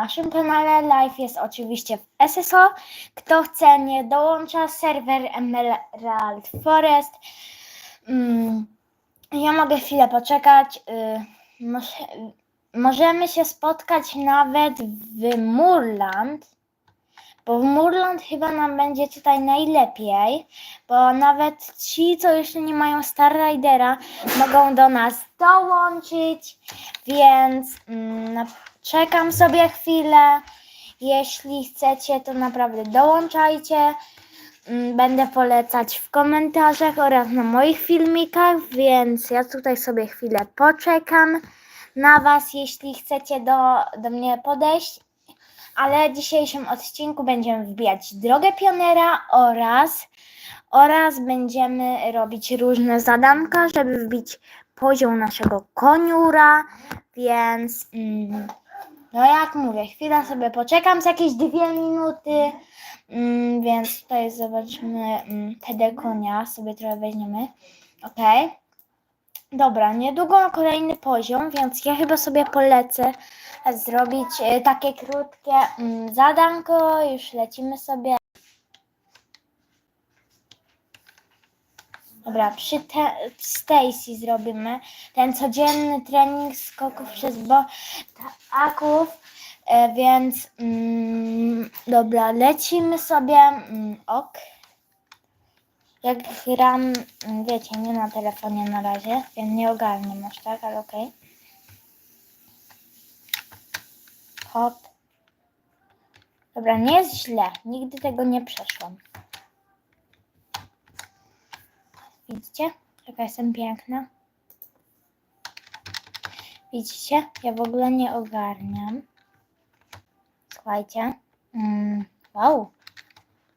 naszym kanale. Live jest oczywiście w SSO. Kto chce, nie dołącza. Serwer Emerald Forest. Mm, ja mogę chwilę poczekać. Y, może, możemy się spotkać nawet w Murland. Bo w Murland chyba nam będzie tutaj najlepiej, bo nawet ci, co jeszcze nie mają Star Ridera, mogą do nas dołączyć, więc mm, na- czekam sobie chwilę. Jeśli chcecie, to naprawdę dołączajcie. Mm, Będę polecać w komentarzach oraz na moich filmikach, więc ja tutaj sobie chwilę poczekam na Was, jeśli chcecie do, do mnie podejść ale w dzisiejszym odcinku będziemy wbijać drogę pionera oraz, oraz będziemy robić różne zadanka, żeby wbić poziom naszego koniura, więc mm, no jak mówię, chwilę sobie poczekam z jakieś dwie minuty, mm, więc tutaj zobaczymy mm, PD konia, sobie trochę weźmiemy, okej. Dobra, niedługo kolejny poziom, więc ja chyba sobie polecę zrobić e, takie krótkie mm, zadanko. Już lecimy sobie. Dobra, przy te, Stacy zrobimy ten codzienny trening skoków przez botaków, e, więc mm, dobra, lecimy sobie. Mm, ok. Jak gram, mm, wiecie, nie na telefonie na razie, więc nie ogarniam aż tak, ale okej. Hop. Dobra, nie jest źle. Nigdy tego nie przeszłam. Widzicie? Jaka jestem piękna. Widzicie? Ja w ogóle nie ogarniam. Słuchajcie. Mm, wow.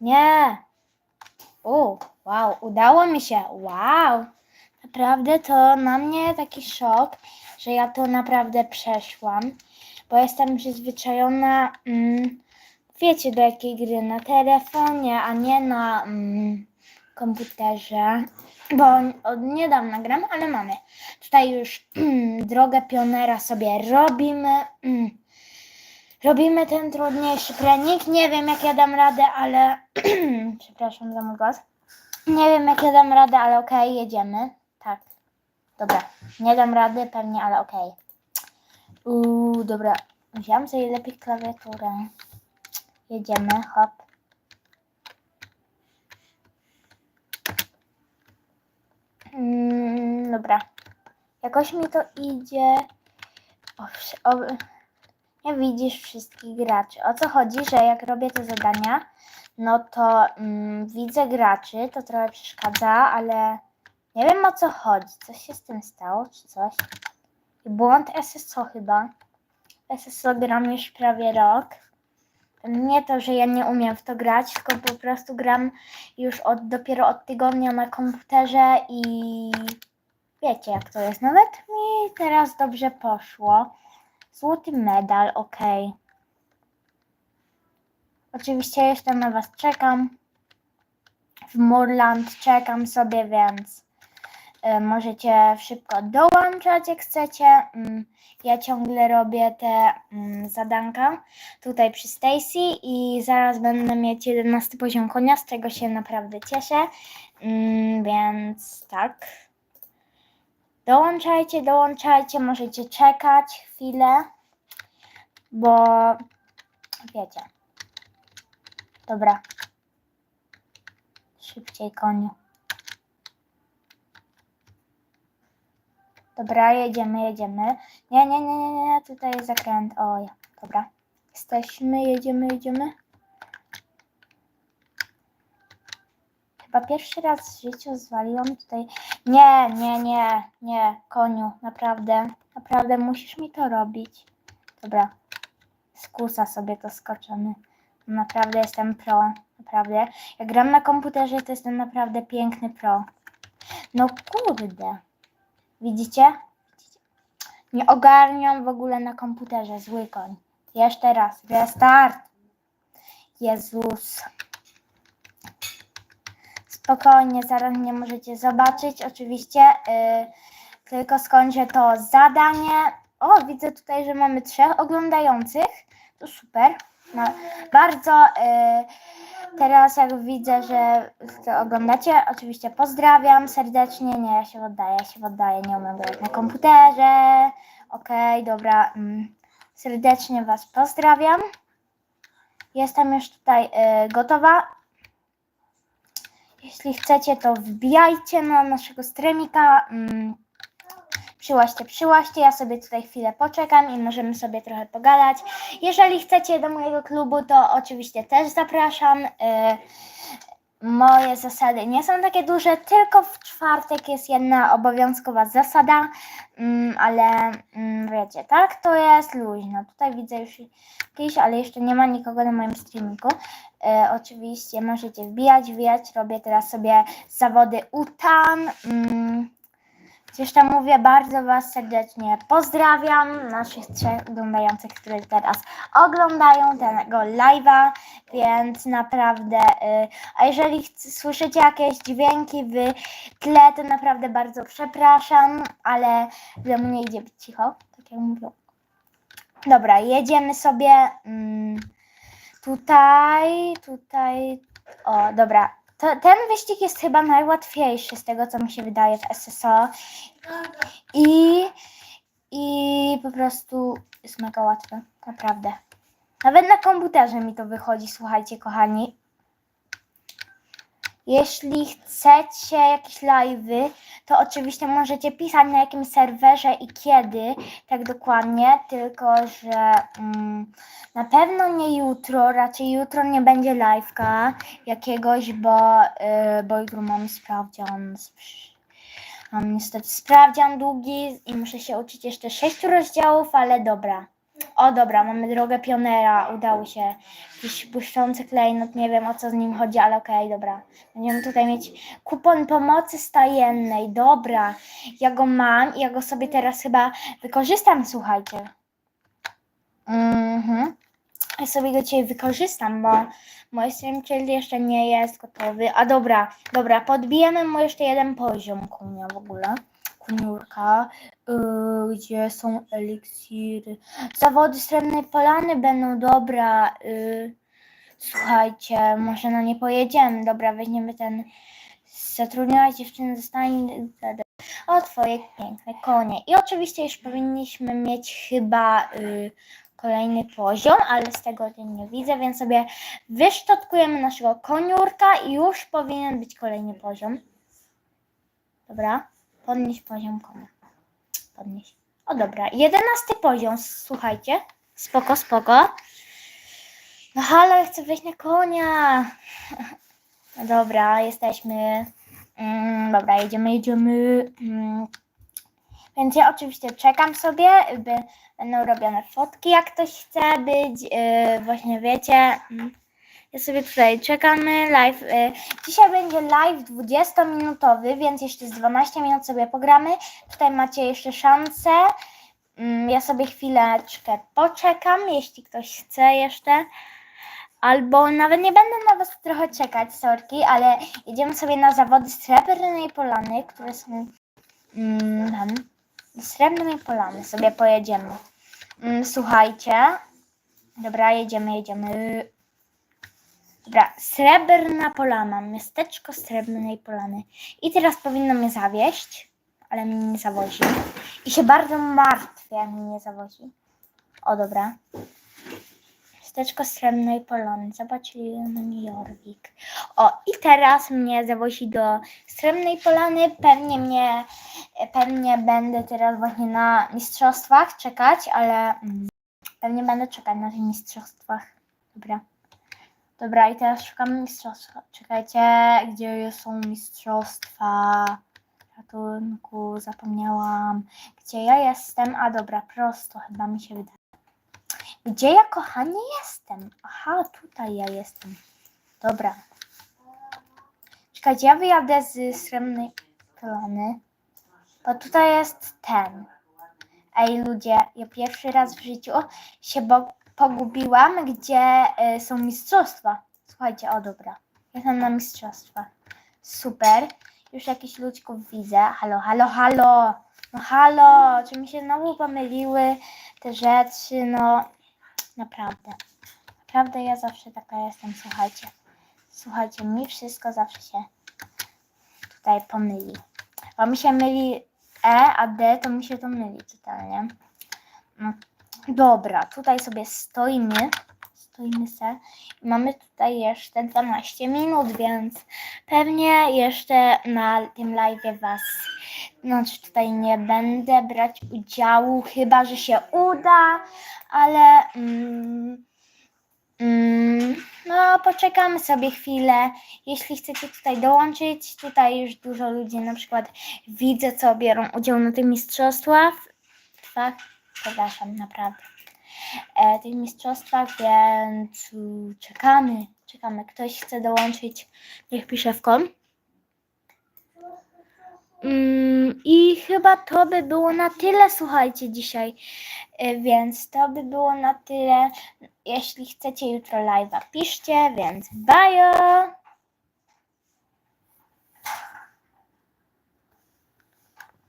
Nie. U, wow, udało mi się. Wow. Naprawdę to na mnie taki szok, że ja to naprawdę przeszłam, bo jestem przyzwyczajona, mm, wiecie do jakiej gry, na telefonie, a nie na mm, komputerze, bo od niedawna gram, ale mamy. Tutaj już drogę pionera sobie robimy. Mm. Robimy ten trudniejszy trening. Nie wiem jak ja dam radę, ale przepraszam za mój głos. Nie wiem jak ja dam radę, ale okej, jedziemy. Tak. Dobra. Nie dam rady pewnie, ale okej. Uuu, dobra. Wziąłem sobie lepiej klawiaturę. Jedziemy, hop. Mm, dobra. Jakoś mi to idzie. O, o, nie widzisz wszystkich graczy. O co chodzi, że jak robię te zadania, no to mm, widzę graczy, to trochę przeszkadza, ale nie wiem o co chodzi. Coś się z tym stało, czy coś? Błąd SSO chyba. SSO gram już prawie rok. Nie to, że ja nie umiem w to grać, tylko po prostu gram już od, dopiero od tygodnia na komputerze i wiecie jak to jest. Nawet mi teraz dobrze poszło. Złoty medal, ok. Oczywiście jeszcze na Was czekam. W Murland czekam sobie, więc y, możecie szybko dołączać jak chcecie. Mm, ja ciągle robię te mm, zadanka tutaj przy Stacy i zaraz będę mieć 11 poziom konia, z czego się naprawdę cieszę. Mm, więc tak. Dołączajcie, dołączajcie, możecie czekać chwilę, bo wiecie. Dobra. Szybciej koniu. Dobra, jedziemy, jedziemy. Nie, nie, nie, nie, nie, tutaj jest zakręt. O, ja. Dobra. Jesteśmy, jedziemy, jedziemy. Chyba pierwszy raz w życiu zwaliłam tutaj. Nie, nie, nie, nie, koniu, naprawdę, naprawdę musisz mi to robić. Dobra, z kusa sobie to skoczymy. Naprawdę jestem pro, naprawdę. Jak gram na komputerze, to jestem naprawdę piękny pro. No kurde. Widzicie? Nie ogarniam w ogóle na komputerze, zły koń. Jeszcze raz, restart. Jezus. Spokojnie, zaraz mnie możecie zobaczyć. Oczywiście, yy, tylko skończę to zadanie. O, widzę tutaj, że mamy trzech oglądających. To super. No, bardzo y, teraz jak widzę, że to oglądacie, oczywiście pozdrawiam serdecznie. Nie, ja się oddaję, ja się oddaję, nie umiem grać na komputerze. Okej, dobra. Mm, serdecznie Was pozdrawiam. Jestem już tutaj y, gotowa. Jeśli chcecie, to wbijajcie na naszego stremika. Mm, przyłaście, przyłaście. Ja sobie tutaj chwilę poczekam i możemy sobie trochę pogadać. Jeżeli chcecie do mojego klubu, to oczywiście też zapraszam. Moje zasady nie są takie duże, tylko w czwartek jest jedna obowiązkowa zasada, mm, ale mm, wiecie, tak to jest luźno. Tutaj widzę już jakiś, ale jeszcze nie ma nikogo na moim streamingu. E, oczywiście możecie wbijać, wbijać. Robię teraz sobie zawody UTAN. Mm, jeszcze mówię, bardzo Was serdecznie pozdrawiam, naszych trzech oglądających, którzy teraz oglądają tego live'a, więc naprawdę, y, a jeżeli słyszycie jakieś dźwięki w tle, to naprawdę bardzo przepraszam, ale w domu nie idzie być cicho, tak jak mówią. Dobra, jedziemy sobie mm, tutaj, tutaj, o dobra, to, ten wyścig jest chyba najłatwiejszy z tego, co mi się wydaje w SSO. I, I po prostu jest mega łatwe, naprawdę. Nawet na komputerze mi to wychodzi, słuchajcie, kochani. Jeśli chcecie jakieś live'y, to oczywiście możecie pisać na jakim serwerze i kiedy, tak dokładnie, tylko że mm, na pewno nie jutro, raczej jutro nie będzie live'ka jakiegoś, bo, y, bo jutro mam sprawdzian. Mam niestety sprawdzian długi i muszę się uczyć jeszcze sześciu rozdziałów, ale dobra. O dobra, mamy drogę pionera, udało się. Jakiś błyszczący klejnot, nie wiem o co z nim chodzi, ale okej, dobra. Będziemy tutaj mieć kupon pomocy stajennej, dobra. Ja go mam i ja go sobie teraz chyba wykorzystam, słuchajcie. Mhm. Ja sobie go dzisiaj wykorzystam, bo mój streamciel jeszcze nie jest gotowy. A dobra, dobra, podbijemy mu jeszcze jeden poziom kunia w ogóle. Kuniurka, yy, gdzie są eliksiry. Zawody srebrnej polany będą, dobra. Yy, słuchajcie, może na nie pojedziemy. Dobra, weźmiemy ten. Zatrudniona dziewczyna zostanie. O, twoje piękne konie. I oczywiście już powinniśmy mieć chyba y, kolejny poziom, ale z tego nie widzę, więc sobie wyszczotkujemy naszego koniurka i już powinien być kolejny poziom. Dobra, podnieś poziom konia. Podnieś. O dobra, jedenasty poziom, słuchajcie. Spoko, spoko. No halo, chcę wejść na konia. No dobra, jesteśmy. Mm, dobra, jedziemy, jedziemy. Mm. Więc ja oczywiście czekam sobie, by będą robione fotki, jak ktoś chce być. Yy, właśnie wiecie. Ja sobie tutaj czekamy. Live. Yy, dzisiaj będzie live 20-minutowy, więc jeszcze z 12 minut sobie pogramy. Tutaj macie jeszcze szansę. Mm, Ja sobie chwileczkę poczekam, jeśli ktoś chce jeszcze. Albo nawet nie będę na Was trochę czekać, sorki, ale jedziemy sobie na zawody srebrnej polany, które są mm, tam. Srebrnej polany sobie pojedziemy. Mm, słuchajcie. Dobra, jedziemy, jedziemy. Dobra, srebrna polana, miasteczko srebrnej polany. I teraz powinno mnie zawieść, ale mnie nie zawozi. I się bardzo martwię, jak mnie nie zawozi. O, dobra. Miasteczko Srebrnej Polany. Zobaczymy Jorwik. O, i teraz mnie zawozi do Srebrnej Polany. Pewnie mnie, pewnie będę teraz właśnie na mistrzostwach czekać, ale mm, pewnie będę czekać na tych mistrzostwach. Dobra. Dobra, i teraz szukamy mistrzostwa. Czekajcie, gdzie są mistrzostwa? Ratunku, zapomniałam. Gdzie ja jestem? A dobra, prosto chyba mi się wydaje. Gdzie ja, kochanie, jestem? Aha, tutaj ja jestem. Dobra. Czekajcie, ja wyjadę z srebrnej plany. Bo tutaj jest ten. Ej, ludzie, ja pierwszy raz w życiu się bo- pogubiłam, gdzie y, są mistrzostwa. Słuchajcie, o dobra. Jestem na mistrzostwach. Super. Już jakichś ludzików widzę. Halo, halo, halo. No halo, czy mi się znowu pomyliły te rzeczy? No, naprawdę. Naprawdę ja zawsze taka jestem, słuchajcie. Słuchajcie, mi wszystko zawsze się tutaj pomyli. Bo mi się myli E, a D, to mi się to myli totalnie. No, dobra, tutaj sobie stoimy. Stoimy se. Mamy tutaj jeszcze 12 minut, więc pewnie jeszcze na tym live was, znaczy tutaj nie będę brać udziału, chyba że się uda, ale mm, mm, no poczekamy sobie chwilę. Jeśli chcecie tutaj dołączyć, tutaj już dużo ludzi na przykład widzę, co biorą udział na tych mistrzostwach. Przepraszam, naprawdę. E, tych mistrzostwach, więc czekamy, czekamy. Ktoś chce dołączyć, niech pisze w kom. Mm, I chyba to by było na tyle, słuchajcie, dzisiaj. E, Więc to by było na tyle. Jeśli chcecie jutro live'a, piszcie, więc bye!